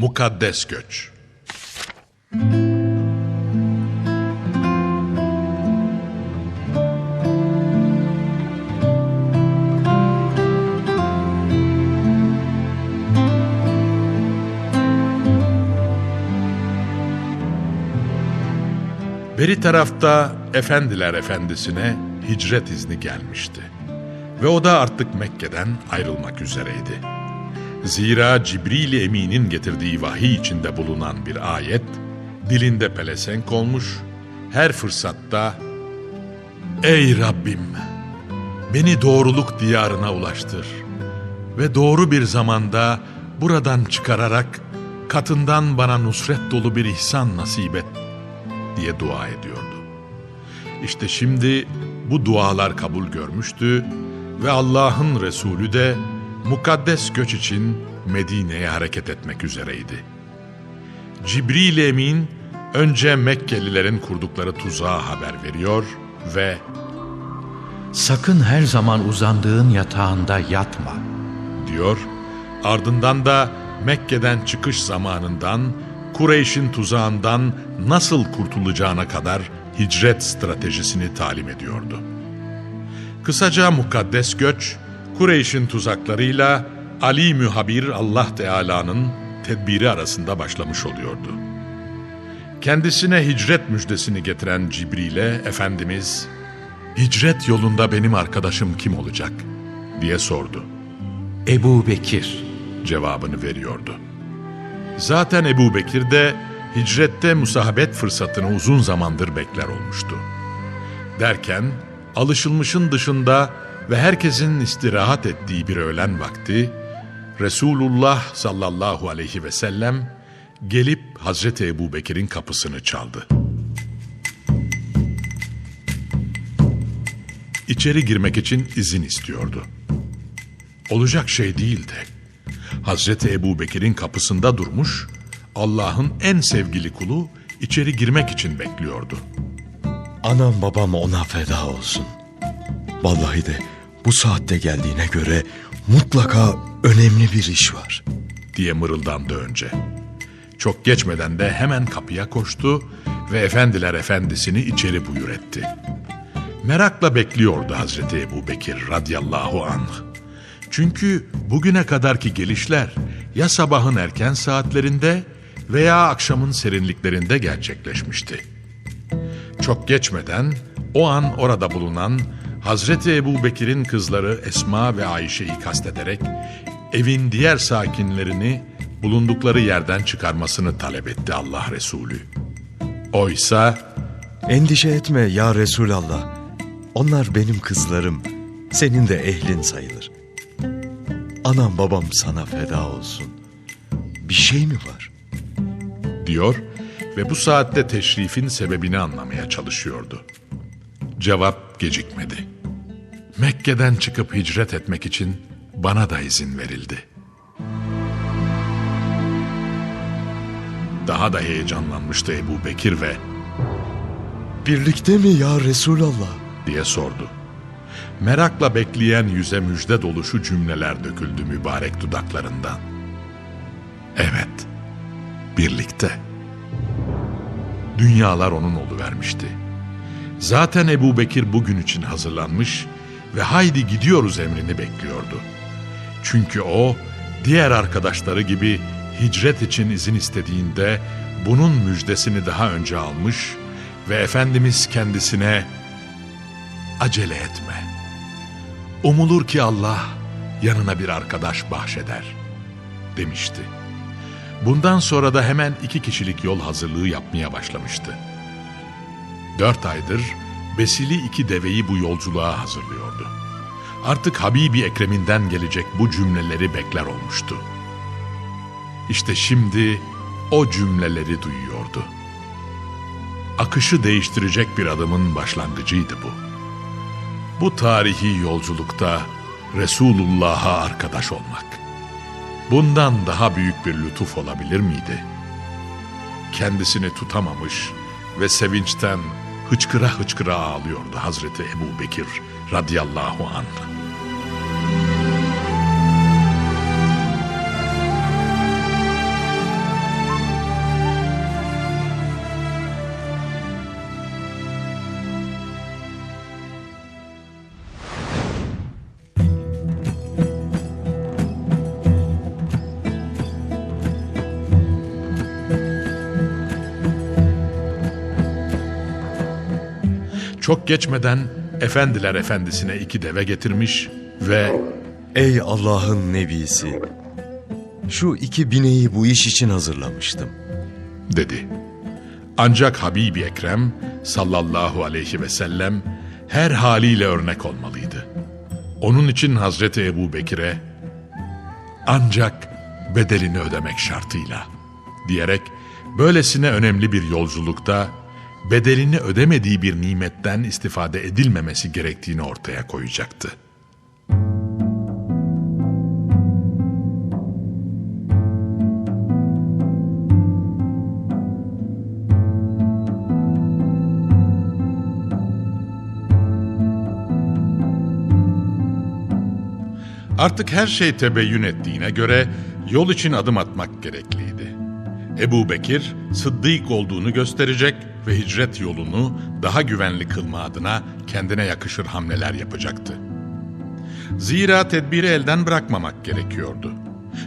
Mukaddes Göç Beri tarafta Efendiler Efendisi'ne hicret izni gelmişti. Ve o da artık Mekke'den ayrılmak üzereydi. Zira Cibril Emin'in getirdiği vahiy içinde bulunan bir ayet, dilinde pelesenk olmuş, her fırsatta Ey Rabbim! Beni doğruluk diyarına ulaştır ve doğru bir zamanda buradan çıkararak katından bana nusret dolu bir ihsan nasip et diye dua ediyordu. İşte şimdi bu dualar kabul görmüştü ve Allah'ın Resulü de mukaddes göç için Medine'ye hareket etmek üzereydi. Cibril Emin önce Mekkelilerin kurdukları tuzağa haber veriyor ve Sakın her zaman uzandığın yatağında yatma. diyor. Ardından da Mekke'den çıkış zamanından, Kureyş'in tuzağından nasıl kurtulacağına kadar hicret stratejisini talim ediyordu. Kısaca mukaddes göç, Kureyş'in tuzaklarıyla Ali Mühabir Allah Teala'nın tedbiri arasında başlamış oluyordu. Kendisine hicret müjdesini getiren Cibril'e Efendimiz, hicret yolunda benim arkadaşım kim olacak diye sordu Ebu Bekir. cevabını veriyordu. Zaten Ebu Bekir de hicrette musahabet fırsatını uzun zamandır bekler olmuştu. Derken alışılmışın dışında ve herkesin istirahat ettiği bir öğlen vakti Resulullah sallallahu aleyhi ve sellem gelip Hazreti Ebu Bekir'in kapısını çaldı. İçeri girmek için izin istiyordu. Olacak şey değildi. Hazreti Ebu Bekir'in kapısında durmuş, Allah'ın en sevgili kulu içeri girmek için bekliyordu. Anam babam ona feda olsun. Vallahi de bu saatte geldiğine göre mutlaka önemli bir iş var. diye mırıldandı önce. Çok geçmeden de hemen kapıya koştu ve efendiler efendisini içeri buyur etti. Merakla bekliyordu Hazreti Ebu Bekir radıyallahu anh. Çünkü bugüne kadarki gelişler ya sabahın erken saatlerinde veya akşamın serinliklerinde gerçekleşmişti. Çok geçmeden o an orada bulunan Hazreti Ebu Bekir'in kızları Esma ve Ayşe'yi kastederek evin diğer sakinlerini bulundukları yerden çıkarmasını talep etti Allah Resulü. Oysa Endişe etme ya Resulallah. Onlar benim kızlarım. Senin de ehlin sayılır. Anam babam sana feda olsun. Bir şey mi var? diyor ve bu saatte teşrifin sebebini anlamaya çalışıyordu. Cevap gecikmedi. Mekke'den çıkıp hicret etmek için bana da izin verildi. Daha da heyecanlanmıştı Ebu Bekir ve Birlikte mi ya Resulallah? diye sordu. Merakla bekleyen yüze müjde dolu şu cümleler döküldü mübarek dudaklarından. Evet, birlikte. Dünyalar onun vermişti. Zaten Ebu Bekir bugün için hazırlanmış ve haydi gidiyoruz emrini bekliyordu. Çünkü o, diğer arkadaşları gibi hicret için izin istediğinde bunun müjdesini daha önce almış ve Efendimiz kendisine acele etme. Umulur ki Allah yanına bir arkadaş bahşeder demişti. Bundan sonra da hemen iki kişilik yol hazırlığı yapmaya başlamıştı. Dört aydır besili iki deveyi bu yolculuğa hazırlıyordu. Artık Habibi Ekrem'inden gelecek bu cümleleri bekler olmuştu. İşte şimdi o cümleleri duyuyordu. Akışı değiştirecek bir adımın başlangıcıydı bu. Bu tarihi yolculukta Resulullah'a arkadaş olmak. Bundan daha büyük bir lütuf olabilir miydi? Kendisini tutamamış ve sevinçten hıçkıra hıçkıra ağlıyordu Hazreti Ebu Bekir radıyallahu anh. Çok geçmeden efendiler efendisine iki deve getirmiş ve Ey Allah'ın nebisi! Şu iki bineği bu iş için hazırlamıştım. dedi. Ancak Habibi Ekrem sallallahu aleyhi ve sellem her haliyle örnek olmalıydı. Onun için Hazreti Ebu Bekir'e ancak bedelini ödemek şartıyla diyerek böylesine önemli bir yolculukta bedelini ödemediği bir nimetten istifade edilmemesi gerektiğini ortaya koyacaktı. Artık her şey tebeyyün ettiğine göre yol için adım atmak gerekliydi. Ebu Bekir, Sıddık olduğunu gösterecek ve hicret yolunu daha güvenli kılma adına kendine yakışır hamleler yapacaktı. Zira tedbiri elden bırakmamak gerekiyordu.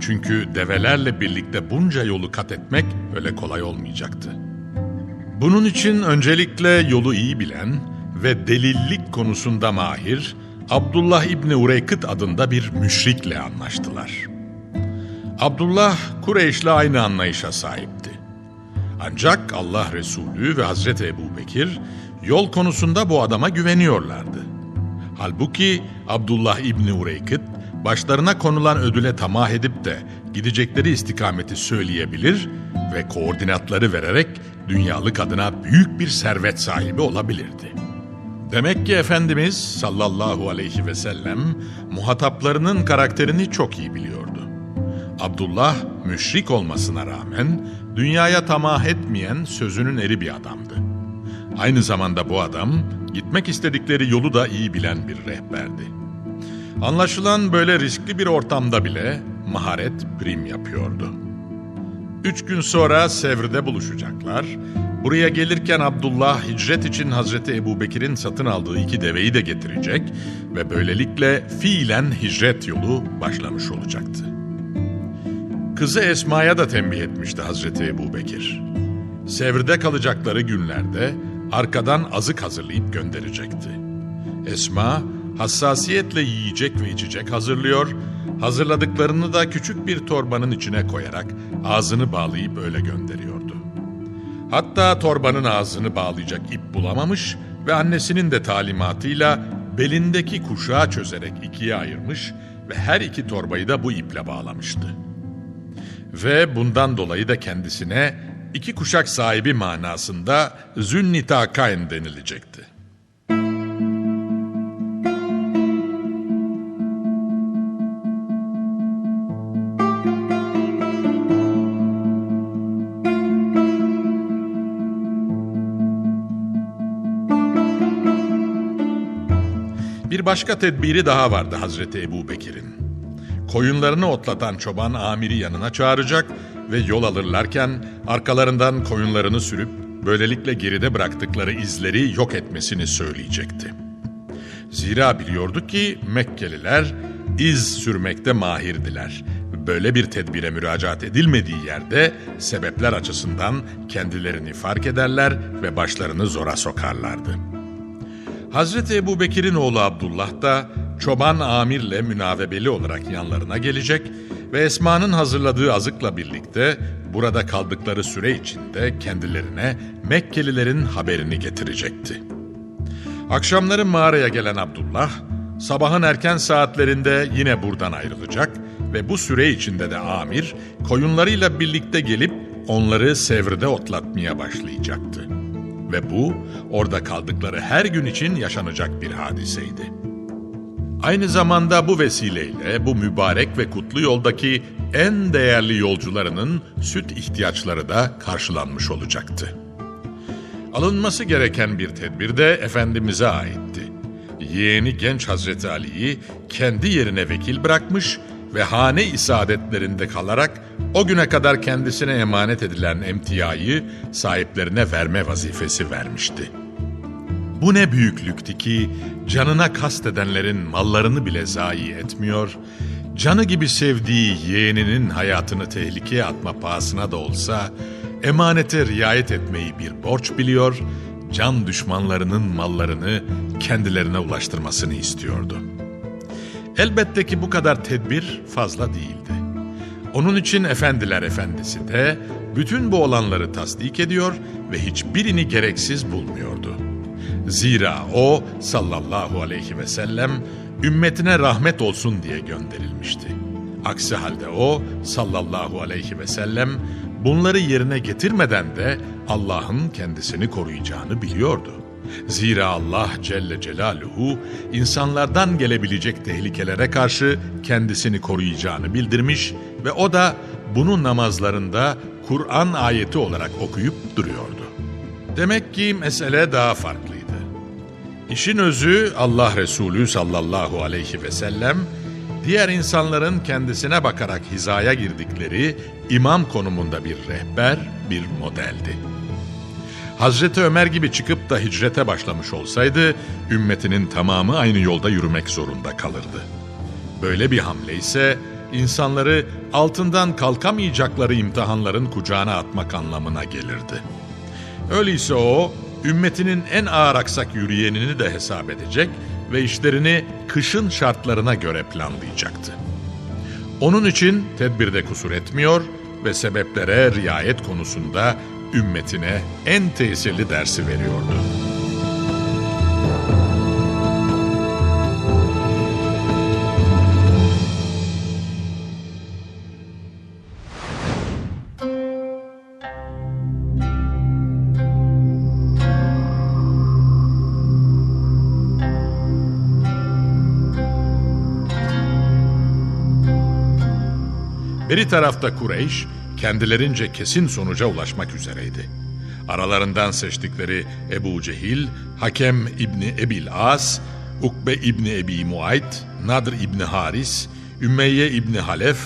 Çünkü develerle birlikte bunca yolu kat etmek öyle kolay olmayacaktı. Bunun için öncelikle yolu iyi bilen ve delillik konusunda mahir Abdullah İbni Ureykıt adında bir müşrikle anlaştılar. Abdullah Kureyş'le aynı anlayışa sahipti. Ancak Allah Resulü ve Hazreti Ebu Bekir yol konusunda bu adama güveniyorlardı. Halbuki Abdullah İbni Ureykıt başlarına konulan ödüle tamah edip de gidecekleri istikameti söyleyebilir ve koordinatları vererek dünyalık adına büyük bir servet sahibi olabilirdi. Demek ki Efendimiz sallallahu aleyhi ve sellem muhataplarının karakterini çok iyi biliyordu. Abdullah müşrik olmasına rağmen dünyaya tamah etmeyen sözünün eri bir adamdı. Aynı zamanda bu adam gitmek istedikleri yolu da iyi bilen bir rehberdi. Anlaşılan böyle riskli bir ortamda bile maharet prim yapıyordu. Üç gün sonra Sevr'de buluşacaklar. Buraya gelirken Abdullah hicret için Hazreti Ebu Bekir'in satın aldığı iki deveyi de getirecek ve böylelikle fiilen hicret yolu başlamış olacaktı. Kızı Esma'ya da tembih etmişti Hazreti Ebu Bekir. Sevr'de kalacakları günlerde arkadan azık hazırlayıp gönderecekti. Esma hassasiyetle yiyecek ve içecek hazırlıyor, hazırladıklarını da küçük bir torbanın içine koyarak ağzını bağlayıp öyle gönderiyordu. Hatta torbanın ağzını bağlayacak ip bulamamış ve annesinin de talimatıyla belindeki kuşağı çözerek ikiye ayırmış ve her iki torbayı da bu iple bağlamıştı. Ve bundan dolayı da kendisine iki kuşak sahibi manasında Zünnitakayn denilecekti. Bir başka tedbiri daha vardı Hazreti Ebu Bekir'in. Koyunlarını otlatan çoban amiri yanına çağıracak ve yol alırlarken arkalarından koyunlarını sürüp böylelikle geride bıraktıkları izleri yok etmesini söyleyecekti. Zira biliyordu ki Mekkeliler iz sürmekte mahirdiler. Böyle bir tedbire müracaat edilmediği yerde sebepler açısından kendilerini fark ederler ve başlarını zora sokarlardı. Hazreti Ebu Bekir'in oğlu Abdullah da çoban amirle münavebeli olarak yanlarına gelecek ve Esma'nın hazırladığı azıkla birlikte burada kaldıkları süre içinde kendilerine Mekkelilerin haberini getirecekti. Akşamları mağaraya gelen Abdullah, sabahın erken saatlerinde yine buradan ayrılacak ve bu süre içinde de amir koyunlarıyla birlikte gelip onları sevrde otlatmaya başlayacaktı. Ve bu orada kaldıkları her gün için yaşanacak bir hadiseydi. Aynı zamanda bu vesileyle bu mübarek ve kutlu yoldaki en değerli yolcularının süt ihtiyaçları da karşılanmış olacaktı. Alınması gereken bir tedbir de Efendimiz'e aitti. Yeğeni genç Hazreti Ali'yi kendi yerine vekil bırakmış ve hane isaadetlerinde kalarak o güne kadar kendisine emanet edilen emtiyayı sahiplerine verme vazifesi vermişti. Bu ne büyüklüktü ki canına kastedenlerin mallarını bile zayi etmiyor, canı gibi sevdiği yeğeninin hayatını tehlikeye atma pahasına da olsa emanete riayet etmeyi bir borç biliyor, can düşmanlarının mallarını kendilerine ulaştırmasını istiyordu. Elbette ki bu kadar tedbir fazla değildi. Onun için efendiler efendisi de bütün bu olanları tasdik ediyor ve hiçbirini gereksiz bulmuyordu. Zira o sallallahu aleyhi ve sellem ümmetine rahmet olsun diye gönderilmişti. Aksi halde o sallallahu aleyhi ve sellem bunları yerine getirmeden de Allah'ın kendisini koruyacağını biliyordu. Zira Allah Celle Celaluhu insanlardan gelebilecek tehlikelere karşı kendisini koruyacağını bildirmiş ve o da bunu namazlarında Kur'an ayeti olarak okuyup duruyordu. Demek ki mesele daha farklıydı. İşin özü Allah Resulü sallallahu aleyhi ve sellem diğer insanların kendisine bakarak hizaya girdikleri imam konumunda bir rehber, bir modeldi. Hazreti Ömer gibi çıkıp da hicrete başlamış olsaydı ümmetinin tamamı aynı yolda yürümek zorunda kalırdı. Böyle bir hamle ise insanları altından kalkamayacakları imtihanların kucağına atmak anlamına gelirdi. Öyleyse o ümmetinin en ağır aksak yürüyenini de hesap edecek ve işlerini kışın şartlarına göre planlayacaktı. Onun için tedbirde kusur etmiyor ve sebeplere riayet konusunda ümmetine en tesirli dersi veriyordu. Beri tarafta Kureyş, kendilerince kesin sonuca ulaşmak üzereydi. Aralarından seçtikleri Ebu Cehil, Hakem İbni Ebil As, Ukbe İbni Ebi Muayt, Nadr İbni Haris, Ümeyye İbni Halef,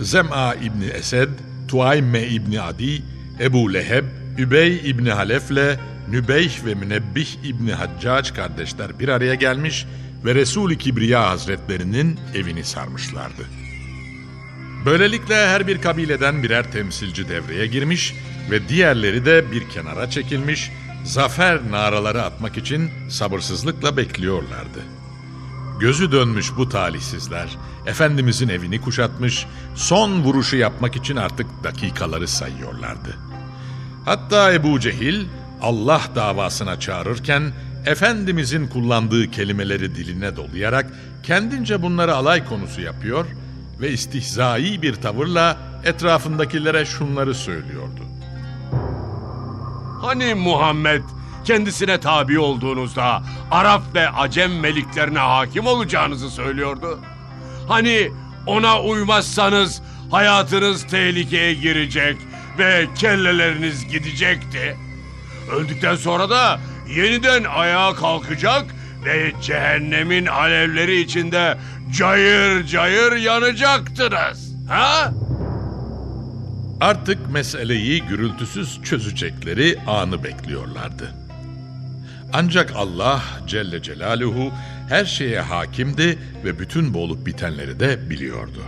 Zem'a İbni Esed, Tuayme İbni Adi, Ebu Leheb, Übey İbni Halef'le Nübeyh ve Münebbih İbni Haccac kardeşler bir araya gelmiş ve Resul-i Kibriya Hazretlerinin evini sarmışlardı. Böylelikle her bir kabileden birer temsilci devreye girmiş ve diğerleri de bir kenara çekilmiş, zafer naraları atmak için sabırsızlıkla bekliyorlardı. Gözü dönmüş bu talihsizler, Efendimizin evini kuşatmış, son vuruşu yapmak için artık dakikaları sayıyorlardı. Hatta Ebu Cehil, Allah davasına çağırırken, Efendimizin kullandığı kelimeleri diline dolayarak kendince bunları alay konusu yapıyor ve istihzai bir tavırla etrafındakilere şunları söylüyordu. Hani Muhammed kendisine tabi olduğunuzda Arap ve Acem meliklerine hakim olacağınızı söylüyordu? Hani ona uymazsanız hayatınız tehlikeye girecek ve kelleleriniz gidecekti? Öldükten sonra da yeniden ayağa kalkacak ve cehennemin alevleri içinde cayır cayır yanacaktınız. Ha? Artık meseleyi gürültüsüz çözecekleri anı bekliyorlardı. Ancak Allah Celle Celaluhu her şeye hakimdi ve bütün bu olup bitenleri de biliyordu.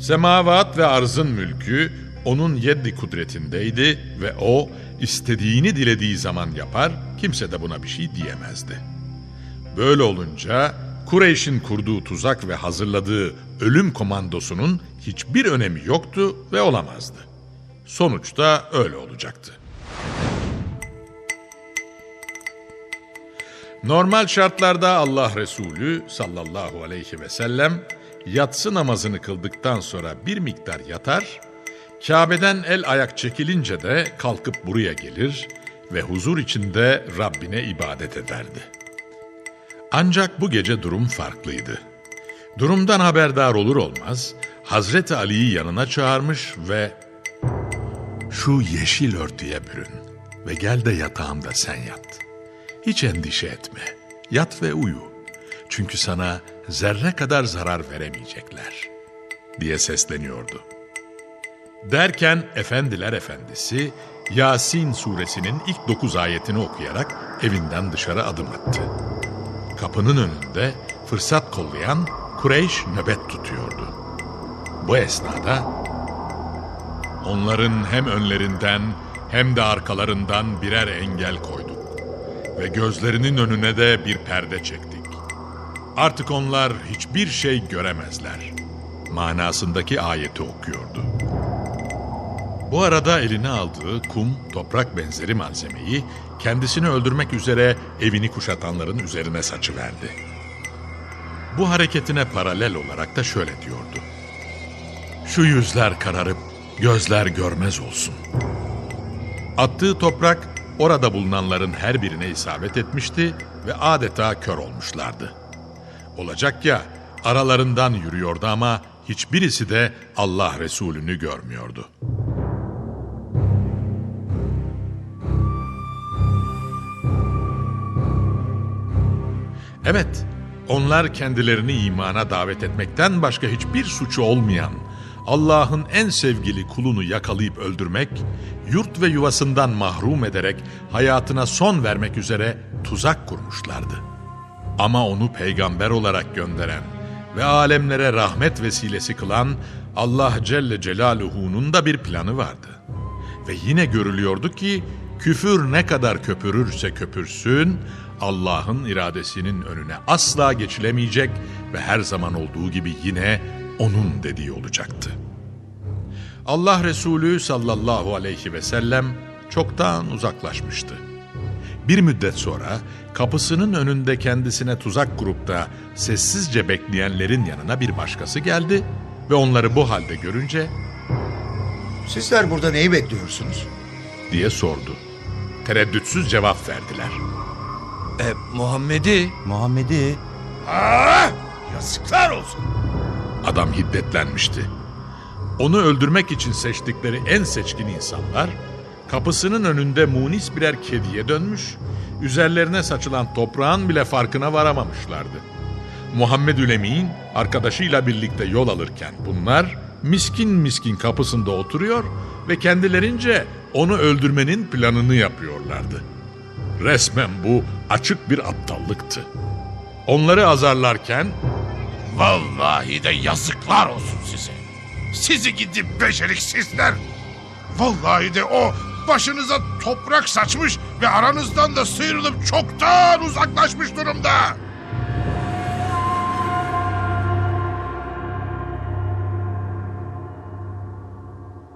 Semavat ve arzın mülkü onun yeddi kudretindeydi ve o istediğini dilediği zaman yapar, kimse de buna bir şey diyemezdi. Böyle olunca Kureyş'in kurduğu tuzak ve hazırladığı ölüm komandosunun hiçbir önemi yoktu ve olamazdı. Sonuçta öyle olacaktı. Normal şartlarda Allah Resulü sallallahu aleyhi ve sellem yatsı namazını kıldıktan sonra bir miktar yatar, Kabe'den el ayak çekilince de kalkıp buraya gelir ve huzur içinde Rabbine ibadet ederdi. Ancak bu gece durum farklıydı. Durumdan haberdar olur olmaz Hazreti Ali'yi yanına çağırmış ve şu yeşil örtüye bürün ve gel de yatağımda sen yat. Hiç endişe etme. Yat ve uyu. Çünkü sana zerre kadar zarar veremeyecekler. Diye sesleniyordu. Derken Efendiler Efendisi Yasin suresinin ilk dokuz ayetini okuyarak evinden dışarı adım attı. Kapının önünde fırsat kollayan Kureyş nöbet tutuyordu. Bu esnada onların hem önlerinden hem de arkalarından birer engel koyduk. ve gözlerinin önüne de bir perde çektik. Artık onlar hiçbir şey göremezler. Manasındaki ayeti okuyordu. Bu arada eline aldığı kum, toprak benzeri malzemeyi kendisini öldürmek üzere evini kuşatanların üzerine saçıverdi. Bu hareketine paralel olarak da şöyle diyordu. Şu yüzler kararıp gözler görmez olsun. Attığı toprak orada bulunanların her birine isabet etmişti ve adeta kör olmuşlardı. Olacak ya aralarından yürüyordu ama hiçbirisi de Allah Resulü'nü görmüyordu. Evet, onlar kendilerini imana davet etmekten başka hiçbir suçu olmayan, Allah'ın en sevgili kulunu yakalayıp öldürmek, yurt ve yuvasından mahrum ederek hayatına son vermek üzere tuzak kurmuşlardı. Ama onu peygamber olarak gönderen ve alemlere rahmet vesilesi kılan Allah Celle Celaluhu'nun da bir planı vardı. Ve yine görülüyordu ki küfür ne kadar köpürürse köpürsün Allah'ın iradesinin önüne asla geçilemeyecek ve her zaman olduğu gibi yine onun dediği olacaktı. Allah Resulü sallallahu aleyhi ve sellem çoktan uzaklaşmıştı. Bir müddet sonra kapısının önünde kendisine tuzak grupta sessizce bekleyenlerin yanına bir başkası geldi ve onları bu halde görünce Sizler burada neyi bekliyorsunuz? diye sordu. Tereddütsüz cevap verdiler. E, Muhammed'i Muhammed'i Yazıklar olsun. Adam hiddetlenmişti. Onu öldürmek için seçtikleri en seçkin insanlar kapısının önünde munis birer kediye dönmüş, üzerlerine saçılan toprağın bile farkına varamamışlardı. Muhammed Ülemin arkadaşıyla birlikte yol alırken bunlar miskin miskin kapısında oturuyor ve kendilerince onu öldürmenin planını yapıyorlardı. Resmen bu açık bir aptallıktı. Onları azarlarken Vallahi de yazıklar olsun size. Sizi gidip beceriksizler. Vallahi de o başınıza toprak saçmış ve aranızdan da sıyrılıp çoktan uzaklaşmış durumda.